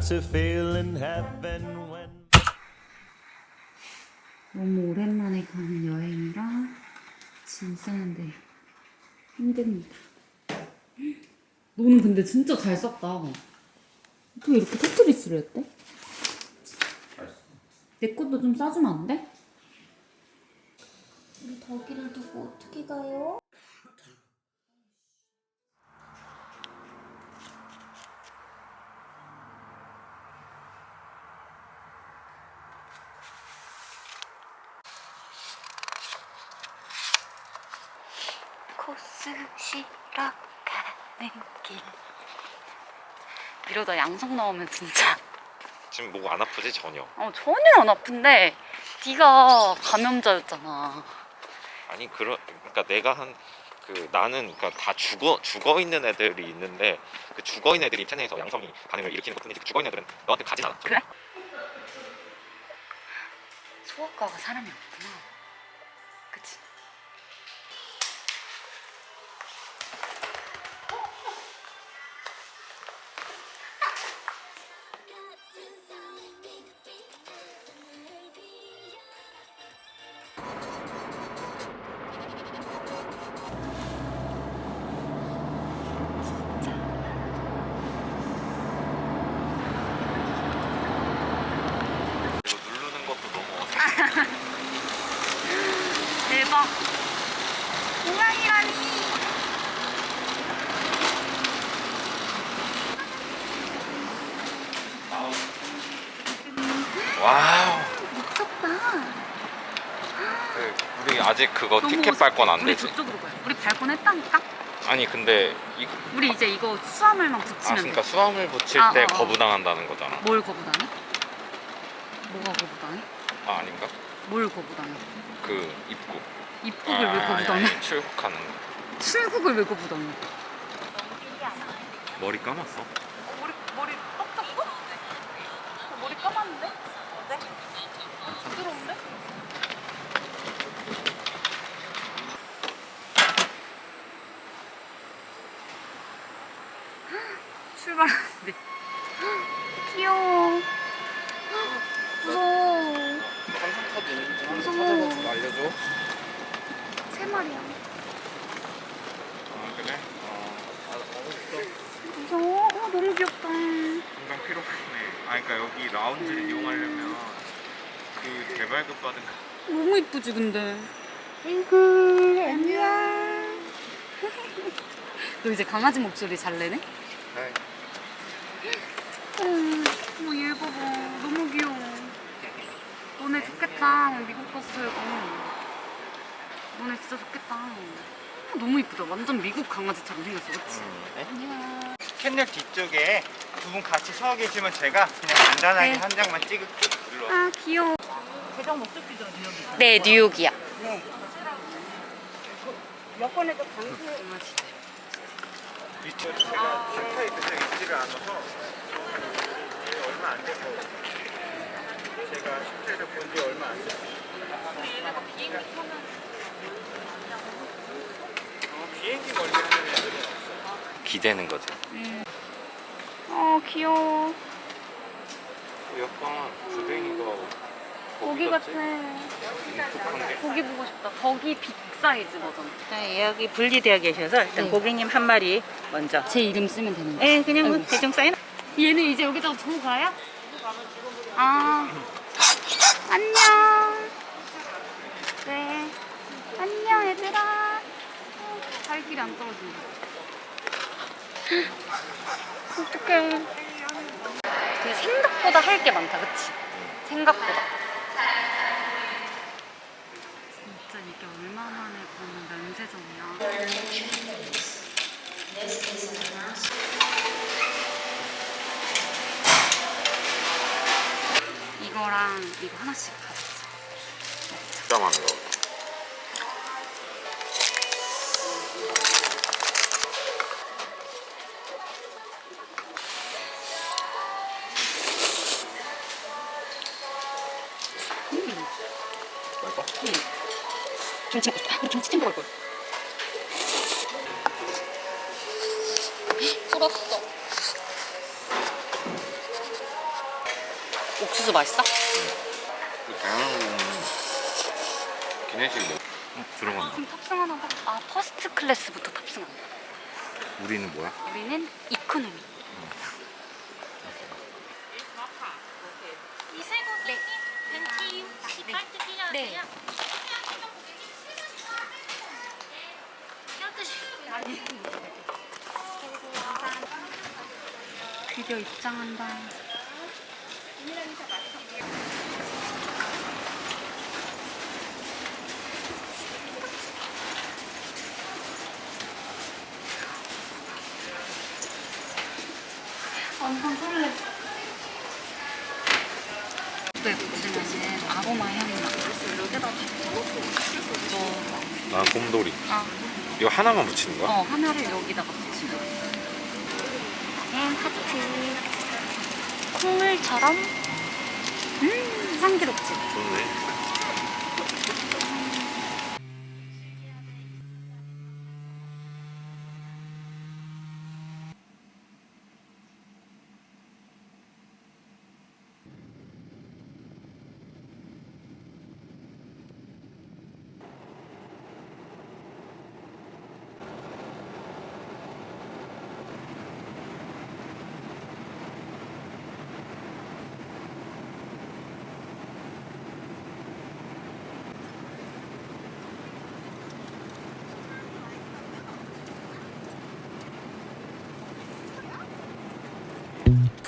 Got to feel in heaven when. 너무 오랜만에 가는 여행이라 짐 싸는데 힘듭니다. 너는 근데 진짜 잘 썼다. 어떻게 이렇게 테트리스를 했대? 내 것도 좀 싸주면 안 돼? 우리 덕이를 두고 어떻게 가요? 코스시러 길. 이러다 양성 나오면 진짜 지금 목 안 아프지 전혀. 어, 전혀 안 아픈데 네가 감염자였잖아. 아니 그러 그러니까 내가 한 그 나는 그러니까 다 죽어 죽어 있는 애들이 있는데 그 죽어 있는 애들이 체내에서 양성이 반응을 일으키는 것 뿐이지 그 죽어 있는 애들은 너한테 가진 않아. 그래? 소아과가 사람이 없구나. 아직 그거 티켓. 발권 안 우리 되지. 저쪽으로 가요. 우리 발권했다니까? 아니 근데 이, 우리 이제 이거 수화물만 아 붙이면 그러니까 돼. 수화물 붙일 아, 때 어, 어. 거부당한다는 거잖아. 뭘 거부당해? 뭐가 거부당해? 아 아닌가? 뭘 거부당해? 그 입국. 입국을 아, 왜 아니, 거부당해? 아니, 출국하는 거. 출국을 왜 거부당해? 머리 감았어? 머리 머리 떡 졌어? 머리 감았는데? 어때? 부드러운데? 출발하는데 귀여워. 무서워. 항상 카드 있는지 항상 찾아가지고 알려줘. 세 마리야. 아 그래? 어 알았어. 무서워? 어, 너무 귀엽다. 항상 필요하네. 아 그러니까 여기 라운지를 이용하려면 그 재발급 받은 너무 이쁘지 근데. 윙크 안녕. 너 이제 강아지 목소리 잘 내네? 네. 어머 얘 봐봐. 너무 귀여워. 너네 좋겠다. 미국 갔어요. 너네 진짜 좋겠다. 어, 너무 이쁘다. 완전 미국 강아지처럼 생겼어. 그치? 스캔넬 뒤쪽에 두 분 같이 서 계시면 제가 그냥 간단하게 네. 한 장만 찍을게요. 일로 와. 아 귀여워. 네 뉴욕이야. 여권에도 당시 뒤쪽 제가 슈퍼에 그쪽 있지를 않아서 얼마 안 돼서 제가 슈퍼에서 본 지 얼마 안 돼서 어, 비행기 멀리 하는 애들은 없어. 기대는 거지. 어 귀여워 약간 주댕이가 고기 같아. 고기 보고 싶다 거기 빅 사이즈 버전 일단 예약이 분리되어 계셔서 일단 네. 고객님 한 마리 먼저. 제 이름 쓰면 되는 거야? 예, 그냥 뭐 아이고. 대충 사인. 얘는 이제 여기다가 두고 가요? 아 안녕 네 안녕 얘들아 어, 발길이 안 떨어진다 어떡해 생각보다 할 게 많다 그치? 생각보다 진짜 이게 얼마 만에 보는 면세점이야 이거랑 이거 하나씩 가졌어 진짜 많은 거. 뭘까? 우리 김치 챙겨 갈 걸. 풀었어. 옥수수 맛있어? 다양한 기내식 뭐 들어간다. 그럼 탑승하나 봐. 아 퍼스트 클래스부터 탑승한다. 우리는 뭐야? 우리는 이코노미. 네. 벤치 18트 필요하세요? 네. 드디어 입장한다. 완전 설레. 네, 붙이면은 아로마 향이 나. 여기다 너, 난 곰돌이. 아, 이거 하나만 붙이는 거야? 어, 하나를 여기다가 붙이면. 앤 하트. 콩물처럼. 음, 향기롭지. 좋네.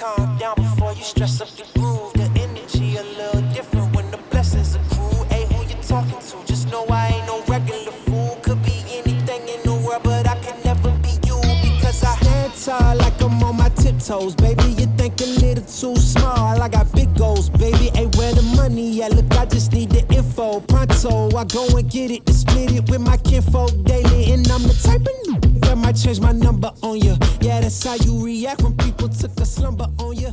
Calm down before you stress up the groove. The energy a little different when the blessings accrue. Hey, who you talking to? Just know I ain't no regular fool. Could be anything in the world, but I can never be you because I stand tall like I'm on my tiptoes, baby. You think a little too small. I got big goals, baby. Hey, where the money at? Look, I just need the info. Pronto, I go and get it and split it with my kinfolk daily, and I'm the type of might change my number on you. Yeah, that's how you react when people took a slumber on you.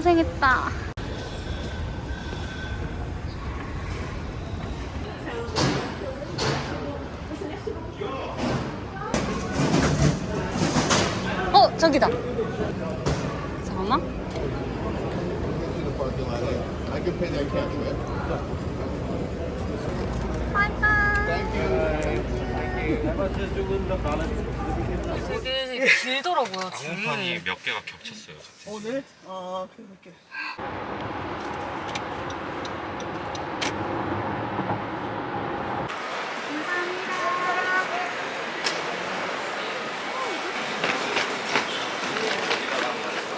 고 고생했다. 어 저기다. 잠깐만. 길더라고요. 방판이 몇 개가 겹쳤어요. 오늘? 아, 그렇게.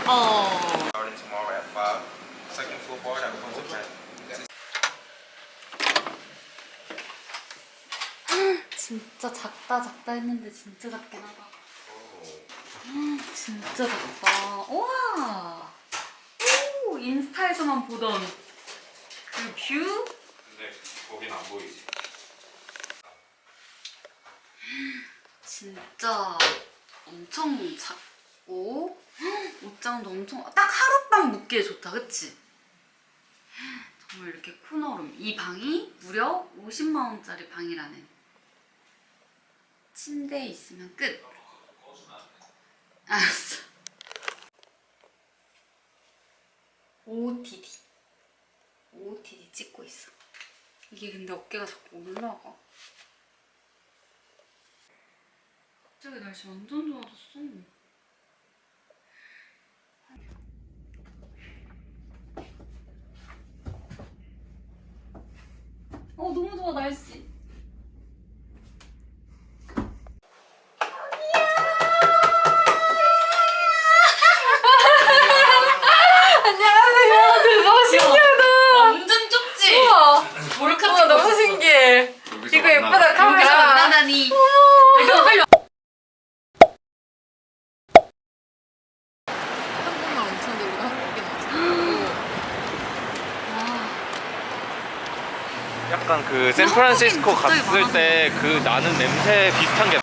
어. Starting tomorrow at 5. Second floor bar that comes up at 진짜 작다 작다 했는데 진짜 작긴 하다. 음, 진짜 작다. 우와. 오 인스타에서만 보던 그 뷰. 근데 거긴 안 보이지. 진짜 엄청 작고 옷장도 엄청 딱 하룻밤 묵기에 좋다 그치? 정말 이렇게 코너룸 이 방이 무려 50만 원짜리 방이라는 침대에 있으면 끝 알았어 OOTD OOTD 찍고 있어 이게 근데 어깨가 자꾸 올라가 갑자기 날씨 완전 좋아졌어. 어 너무 좋아 날씨. 안녕하세요. 대박 신기하다. 완전 좁지. 우와. 몰카 찍고 너무 신기해. 여기서 이거 예쁘다. 약간 그 샌프란시스코 갑자기 갔을 때그 나는 냄새 비슷한 게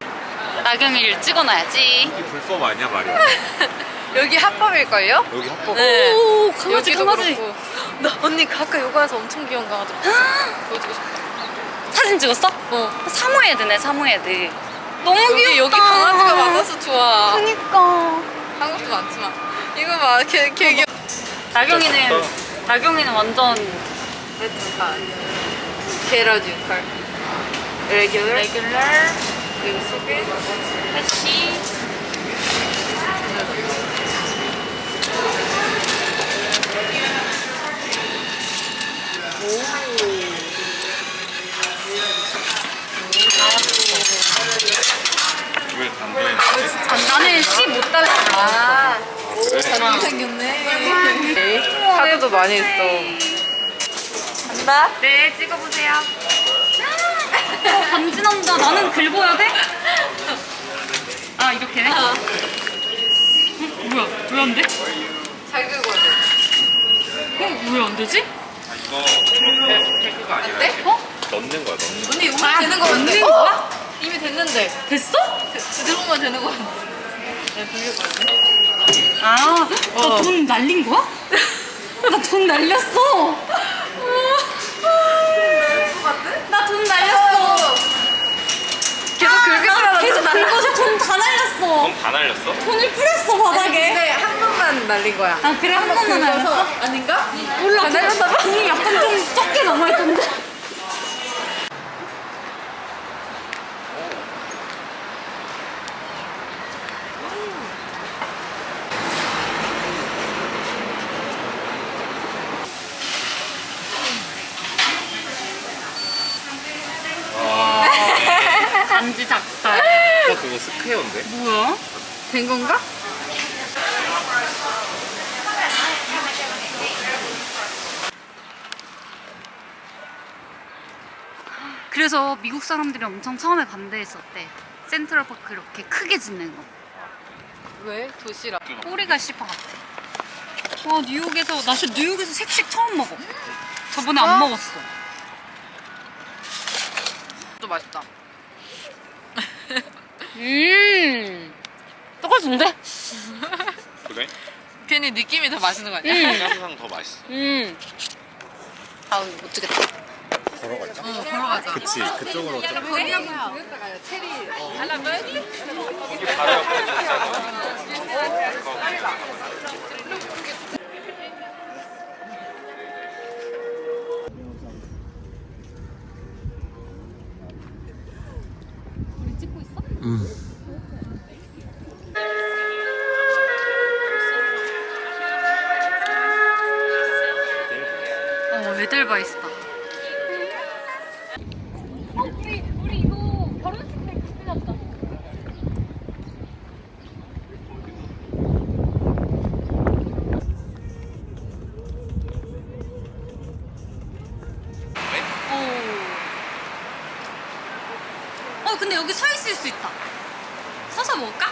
나경이를 찍어놔야지. 불법 아니야 말이야 여기 합법일걸요? 여기 합법 네. 오 강아지 여기도 강아지. 그렇고. 나 언니 그 아까 요가에서 엄청 귀여운 강아지. 보여주고 싶다. 사진 찍었어? 어. 사모예드네 사모예드. 너무 여기 귀엽다. 여기 강아지가 많아서 좋아. 그니까. 한국도 많지만 이거 봐, 걔, 걔 귀여. 나경이는 나경이는 완전 게러지 컬. 레귤러. 레귤러 그리고 소개. 패시. 왜 당근에 나는 15달러. 아, 그래? 잘 생겼네. 카드도 많이 있어. 간다. 네, 찍어보세요. 어, 간지난다. 나는 글 보여야 돼? 아, 이렇게네? 응? 뭐야? 왜 안 돼? 잘 긁어야 돼. 어, 왜 안 되지? 이거 아니라 어때? 어? 넣는 거야 넣는 거 언니 이미 아, 되는 거였는데. 넣는 거야? 어? 이미 됐는데. 됐어? 들어오면 되는 거였는데. 내가 돌려봤네. 아, 너돈 날린 거야? 나 돈 날렸어. 나 돈 날렸어. 계속 긁으면 계속 긁어서 돈다 날렸어. 돈다 날렸어? 돈을 뿌렸어, 바닥에. 근데 한 번만 날린 거야. 아, 그래? 한 번만 날렸어? 아닌가? 몰라. 봐. 돈이 약간 좀 적게 남아있던데. 반지 작살. 어 그거 스퀘어인데? 뭐야? 된 건가? 그래서 미국 사람들이 엄청 처음에 반대했었대. 센트럴파크 이렇게 크게 짓는 거. 왜? 도시락. 꼬리가 씹어 같아. 와 뉴욕에서 나 진짜 뉴욕에서 색식 처음 먹어. 저번에 안 먹었어. 또 맛있다. 음. 똑같은데? 그래? 괜히 느낌이 더 맛있는 거 아니야? 항상 더 맛있어 음. 아우 못 주겠다. 걸어갈까? 어, 걸어가자. 그치 그쪽으로 좀어 근데 여기 서 있을 수 있다. 서서 먹을까?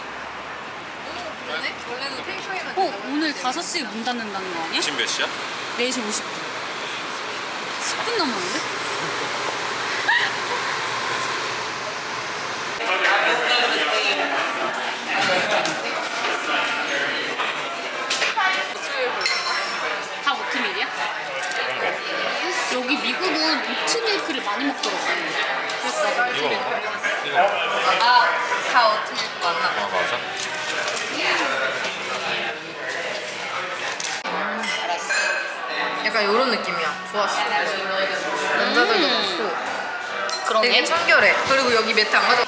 그러네? 원래는 테이크웨이가 어 오늘 5시에 문 닫는다는 거 아니야? 지금 몇 시야? 4시 50분. 10분 넘었는데? 다 오트밀이야? 여기 미국은 오트밀크를 많이 먹더라고. 나도 이거 오트밀크. 이거 아, 다 어떻게 맞나? 아 맞아? 약간 이런 느낌이야. 좋았어. 남자들도 좋고. 그러네. 청결해. 그리고 여기 매트 안 가져.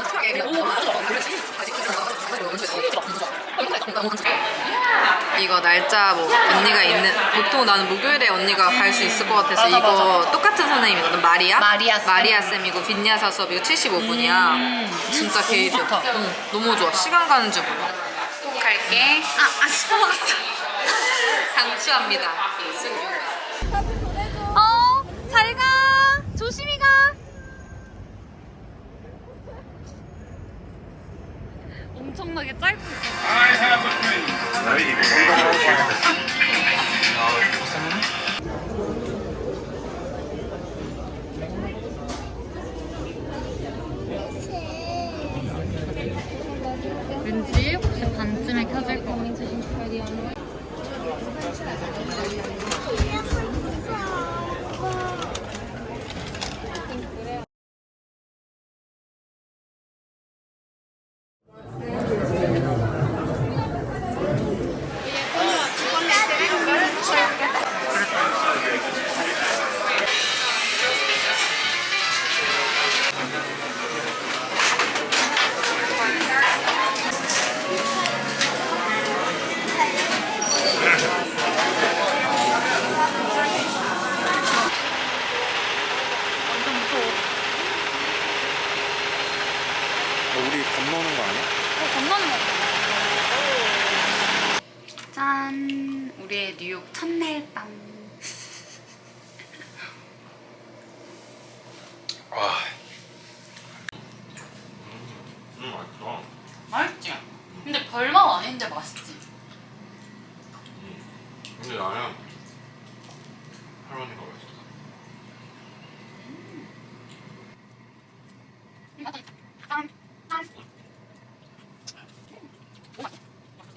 이거 날짜 뭐 언니가 있는 보통 나는 목요일에 언니가 갈 수 있을 것 같아서 맞아, 이거 맞아. 똑같은 선생님이거든 마리아 마리아 쌤. 마리아 쌤이고 빈야사 수업이고 75분이야 진짜 개이득 좋다. 응, 너무 좋아 시간 가는 줄 몰라 갈게. 아, 아, 씹어먹었어. 강추합니다 어, 잘 가. 조심히 가. 엄청나게 짧고 있어. 뉴 ないです。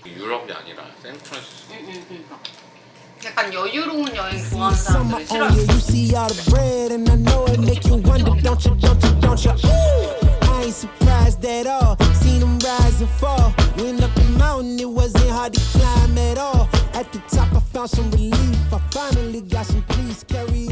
유럽이 아니라 샌프란시스코. 약간 여유로운 여행 좋아하는 Summer 사람들이 on 싫어요. you, you see all the bread, and I know it make you wonder, don't you, don't you, don't you? Ooh, I ain't surprised at all. Seen them rise and fall. Went up the mountain, it wasn't hard to climb at all. At the top, I found some relief. I finally got some peace. Carry